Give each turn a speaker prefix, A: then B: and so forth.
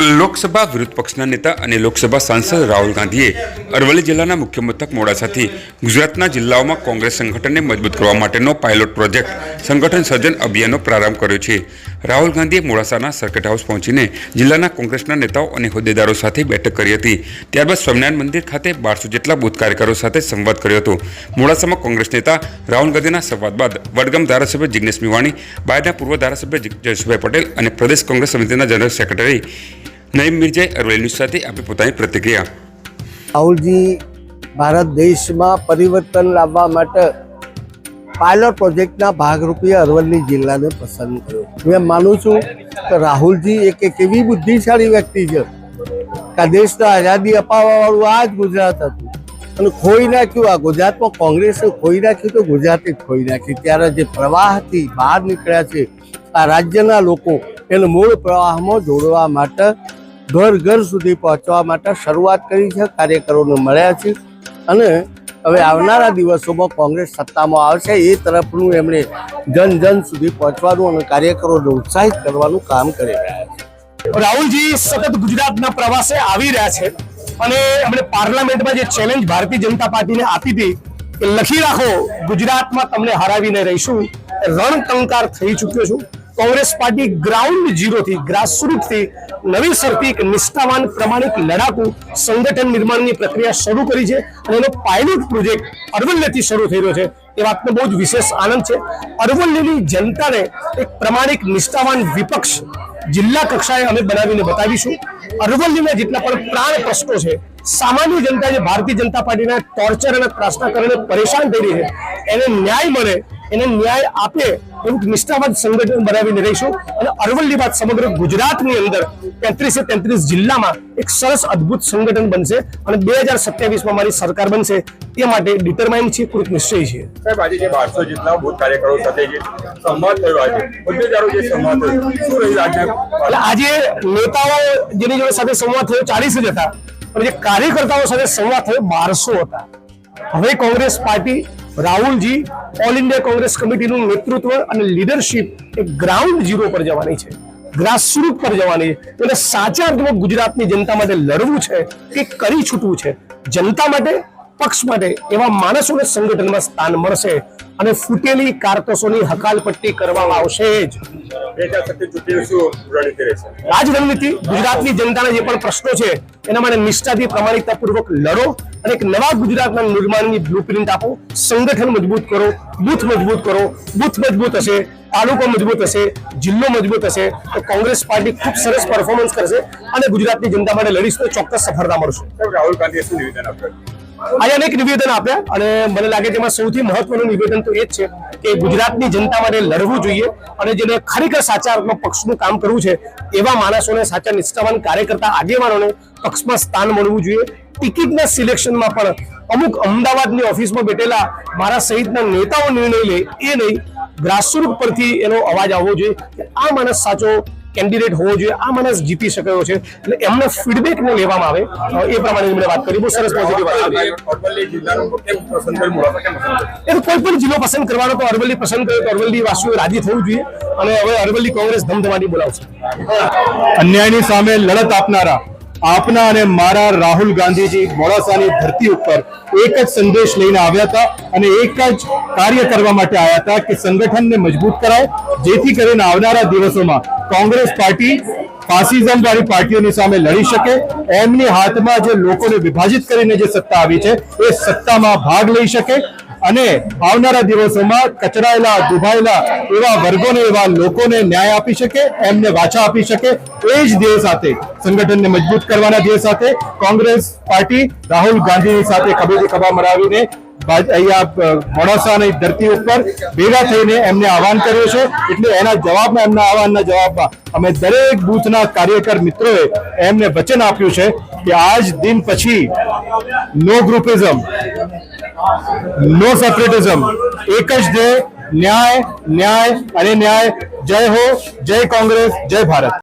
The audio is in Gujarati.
A: લોકસભા વિરોધ પક્ષના નેતા અને લોકસભા સાંસદ રાહુલ ગાંધીએ અરવલ્લી જિલ્લાના મુખ્ય મથક મોડાસાથી ગુજરાતના જિલ્લાઓમાં કોંગ્રેસ સંગઠનને મજબૂત કરવા માટેનો પાયલોટ પ્રોજેક્ટ સંગઠન સર્જન અભિયાનનો પ્રારંભ કર્યો છે. રાહુલ ગાંધીએ મોડાસાના સર્કિટ હાઉસ પહોંચીને જિલ્લાના કોંગ્રેસના નેતાઓ અને હોદ્દેદારો સાથે બેઠક કરી હતી. ત્યારબાદ સ્વામિનારાયણ મંદિર ખાતે બારસો જેટલા બુથ કાર્યકરો સાથે સંવાદ કર્યો હતો. મોડાસામાં કોંગ્રેસ નેતા રાહુલ ગાંધીના સંવાદ બાદ વડગામ ધારાસભ્ય જિગ્નેશ મેવાણી, બાયડના પૂર્વ ધારાસભ્ય જય- જયેશભાઈ પટેલ અને પ્રદેશ કોંગ્રેસ સમિતિના જનરલ સેક્રેટરી નઈમ મિર્જાએ અરવલ્લી ન્યૂઝ સાથે આપી પોતાની પ્રતિક્રિયા.
B: રાહુલજી, ભારત દેશમાં પરિવર્તન લાવવા માટે પાયલોટ પ્રોજેક્ટના ભાગરૂપે અરવલ્લી જિલ્લાને પસંદ કર્યો. હું એમ માનું છું કે રાહુલજી એક એક એવી બુદ્ધિશાળી વ્યક્તિ છે કે દેશને આઝાદી અપાવવાવાળું આ જ ગુજરાત હતું. અને ખોઈ નાખ્યું, આ ગુજરાતમાં કોંગ્રેસે ખોઈ નાખ્યું તો ગુજરાતે ખોઈ નાખ્યું ત્યારે જે પ્રવાહથી બહાર નીકળ્યા છે, આ રાજ્યના લોકો એને મૂળ પ્રવાહમાં જોડવા માટે ઘર ઘર સુધી પહોંચવા માટે શરૂઆત કરી છે, કાર્યકરોને મળ્યા છે. અને હવે આવનારા દિવસોમાં કોંગ્રેસ સત્તામાં આવશે, એ તરફનું એમણે જન જન સુધી પહોંચવાનું અને કાર્યકરોને ઉત્સાહિત કરવાનું કામ કરી રહ્યા છે.
C: રાહુલજી સતત ગુજરાતના પ્રવાસે આવી રહ્યા છે અને એમણે પાર્લામેન્ટમાં જે ચેલેન્જ ભારતીય જનતા પાર્ટીને આપી હતી કે લખી રાખો, ગુજરાતમાં તમને હરાવીને રહીશું. રણકંકાર થઈ ચૂક્યો છું. કોંગ્રેસ પાર્ટી ગ્રાઉન્ડ ઝીરોથી, ગ્રાસરૂટથી નવી સરથી એક નિષ્ઠાવાન, પ્રમાણિક લડાકુ સંગઠન નિર્માણની પ્રક્રિયા શરૂ કરી છે અને એનો પાયલોટ પ્રોજેક્ટ અરવલ્લીથી શરૂ થઈ રહ્યો છે. એ વાતનો બહુ જ વિશેષ આનંદ છે. અરવલ્લીની જનતાને એક પ્રમાણિક નિષ્ઠાવાન વિપક્ષ જિલ્લા કક્ષાએ અમે બનાવીને બતાવીશું. અરવલ્લીના જેટલા પણ પ્રાણ પ્રશ્નો છે, સામાન્ય જનતા જે ભારતીય જનતા પાર્ટીના ટોર્ચર અને ત્રાસના કારણે પરેશાન થઈ રહી છે, એને ન્યાય મળે એને ન્યાય આપે એવું નિષ્ઠાવાદ સંગઠન બનાવીને રહીશું. અને અરવલ્લી બાદ સમગ્ર ગુજરાતની અંદર તેત્રીસે તેત્રીસ જિલ્લામાં એક સરસ અદ્ભુત સંગઠન બનશે. અને બે હજાર સત્યાવીસમાં મારી સરકાર બનશે તે માટે ડિટરમાઇન છે કૃત નિશ્ચય છે
D: સાહેબ આજે જે બારસો જેટલા બુથ કાર્યકરો સાથે જે સંવાદ થયો આજે હોદ્દેદારો જે સંવાદ થયો શું રહ્યું આજે?
C: એટલે આજે નેતાઓ જેની જોડે સાથે સંવાદ થયો ચાલીસ જ હતા. પણ જે કાર્યકર્તાઓ સાથે સંવાદ થયો બારસો હતા. હવે Congress party Rahulji all India Congress કમિટીનું નેતૃત્વ અને લીડરશિપ એ ગ્રાઉન્ડ ઝીરો પર જવાની છે. ગ્રાસરૂટ પર જવાની એટલે સાચા અર્થમાં ગુજરાતની જનતા માટે લડવું છે કે કરી છૂટવું છે, જનતા માટે, પક્ષ માટે એવા માણસોને સંગઠનમાં સ્થાન મળશે અને ફૂટેલી કારતોસોની હકાલપટ્ટી કરવામાં આવશે જ. રાજ રણનીતિ ગુજરાતની જનતાના જે પણ પ્રશ્નો છે, એના માટે નિષ્ઠાથી પ્રમાણિકતાપૂર્વક લડો. અને એક નવા ગુજરાતના નિર્માણની બ્લુપ્રિન્ટ આપો. સંગઠન મજબૂત કરો, બૂથ મજબૂત કરો. બૂથ મજબૂત હશે, તાલુકો મજબૂત હશે, જિલ્લો મજબૂત હશે. તો કોંગ્રેસ પાર્ટી ખૂબ સરસ પરફોર્મન્સ કરશે અને ગુજરાતની જનતા માટે લડીશ તો ચોક્કસ સફળતા મળશે.
D: રાહુલ ગાંધીએ શું નિવેદન આપ્યું?
C: આજે અનેક નિવેદન આપ્યા અને મને લાગે છે એમાં સૌથી મહત્વનું નિવેદન તો એ જ છે કે ગુજરાતની જનતા માટે લડવું જોઈએ અને જેને ખરેખર સાચા પક્ષનું કામ કરવું છે, એવા માણસોને સાચા નિષ્ઠાવાન કાર્યકર્તા આગેવાનોને પક્ષમાં સ્થાન મળવું જોઈએ. ટિકિટના સિલેક્શનમાં પણ અમુક અમદાવાદની ઓફિસમાં બેઠેલા મારા સહિતના નેતાઓ નિર્ણય લે એ નહીં. ગ્રાસરૂટ પરથી એનો અવાજ આવવો જોઈએ આ માણસ સાચો કેન્ડિડેટ હોવો જોઈએ. આ માણસ જીતી શક્યો છે. એટલે એમને ફીડબેક લેવામાં આવે. એ પ્રમાણે એમણે વાત કરી. બહુ સરસ પોઝિટિવ વાત એ તો કોઈ પણ જિલ્લો પસંદ કરવાનો તો અરવલ્લી પસંદ કર્યો તો અરવલ્લી વાસીઓ રાજી થવું જોઈએ. અને હવે અરવલ્લી કોંગ્રેસ ધમધમાટી બોલાવશે.
E: અન્યાયની સામે લડત આપનારા આપના અને મારા રાહુલ ગાંધીજી મોડાસાની ધરતી ઉપર એક જ સંદેશ લઈને આવ્યા હતા અને એક જ કાર્ય કરવા માટે આવ્યા હતા કે સંગઠનને મજબૂત કરાય, જેથી કરીને આવનારા દિવસોમાં કોંગ્રેસ પાર્ટી ફાસિઝમ વાળી પાર્ટીઓની સામે લડી શકે. એમની હાથમાં જે લોકોને વિભાજિત કરીને જે સત્તા આવી છે, એ સત્તામાં ભાગ લઈ શકે. અને આવનારા દિવસોમાં કચરાયેલા, દુભાયેલા એવા વર્ગોને, એવા લોકોને ન્યાય આપી શકે, એમને વાચા આપી શકે. એ જ ધ્યેય સાથે સંગઠનને મજબૂત કરવાના ધ્યેય સાથે કોંગ્રેસ પાર્ટી રાહુલ ગાંધીની સાથે ખભેથી ખભા મરાવીને અહીંયા મોડાસાની ધરતી ઉપર ભેગા થઈને એમને આહવાન કર્યું છે. એટલે એના જવાબમાં, એમના આહવાનના જવાબમાં અમે દરેક બૂથના કાર્યકર મિત્રોએ એમને વચન આપ્યું છે કે આજ દિન પછી નો ગ્રુપિઝમ નો સેપરેટિઝમ એક જ ધ્યેય ન્યાય ન્યાય અને ન્યાય જય હો જય કોંગ્રેસ જય ભારત